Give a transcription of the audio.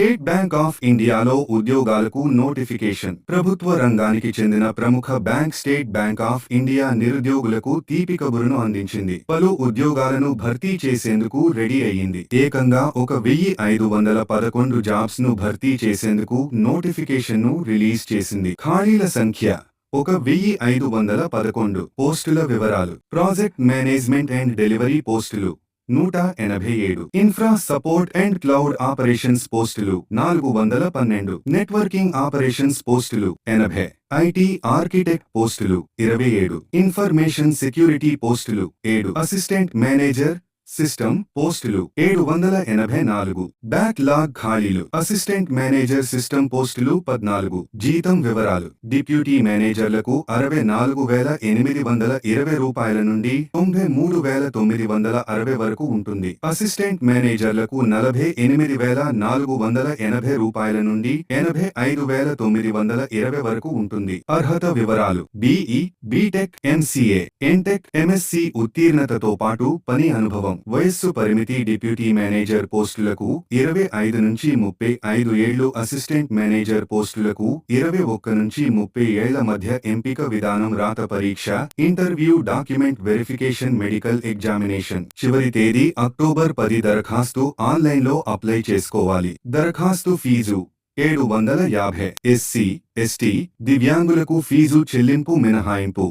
State Bank of ఇండియాలో ఉద్యోగాలకు notification. ప్రభుత్వ రంగానికి చెందిన ప్రముఖ bank State Bank of India నిరుద్యోగులకు తీపి కబురును అందించింది. పలు ఉద్యోగాలను భర్తీ చేసేందుకు రెడీ అయ్యింది. ఏకంగా ఒక వెయ్యి ఐదు వందల పదకొండు జాబ్స్ను భర్తీ చేసేందుకు నోటిఫికేషన్ను రిలీజ్ చేసింది. ఖాళీల సంఖ్య ఒక వెయ్యి ఐదు వందల పదకొండు. పోస్టుల వివరాలు. ప్రాజెక్ట్ మేనేజ్మెంట్ అండ్ డెలివరీ పోస్టులు. నూట ఎనభై ఏడు. Infra support and cloud operations పోస్టులు. నాలుగు వందల పన్నెండు. నెట్వర్కింగ్ ఆపరేషన్స్ పోస్టులు. ఎనభై. ఐటీ ఆర్కిటెక్ట్ పోస్టులు. ఇరవై ఏడు. ఇన్ఫర్మేషన్ సెక్యూరిటీ పోస్టులు. ఏడు. Assistant manager. సిస్టమ్ పోస్టులు ఏడు వందల ఎనభై నాలుగు. బ్యాక్లాగ్ ఖాళీలు. అసిస్టెంట్ మేనేజర్ సిస్టమ్ పోస్టులు పద్నాలుగు. జీతం వివరాలు. డిప్యూటీ మేనేజర్లకు అరవై నాలుగు వేల ఎనిమిది వందల ఇరవై రూపాయల నుండి తొంభై మూడు వేల తొమ్మిది వందల అరవై వరకు ఉంటుంది. అసిస్టెంట్ మేనేజర్లకు నలభై ఎనిమిది వేల నాలుగు వందల ఎనభై రూపాయల నుండి ఎనభై ఐదు వేల తొమ్మిది వందల ఇరవై వరకు ఉంటుంది. అర్హత వివరాలు. BE BTech MCA MTech MSc ఉత్తీర్ణతతో పాటు పని అనుభవం. వయస్సు పరిమితి డిప్యూటీ మేనేజర్ పోస్టులకు ఇరవై ఐదు నుంచి ముప్పై ఐదు ఏళ్ళు అసిస్టెంట్ మేనేజర్ పోస్టులకు ఇరవై ఒక్క నుంచి ముప్పై ఏళ్ళ మధ్య ఎంపిక విధానం రాత పరీక్ష interview document verification medical examination. చివరి తేదీ అక్టోబర్ పది దరఖాస్తు ఆన్లైన్లో అప్లై చేసుకోవాలి. దరఖాస్తు ఫీజు ఏడు వందల యాభై. ఎస్సీ ఎస్టీ దివ్యాంగులకు ఫీజు చెల్లింపు మినహాయింపు.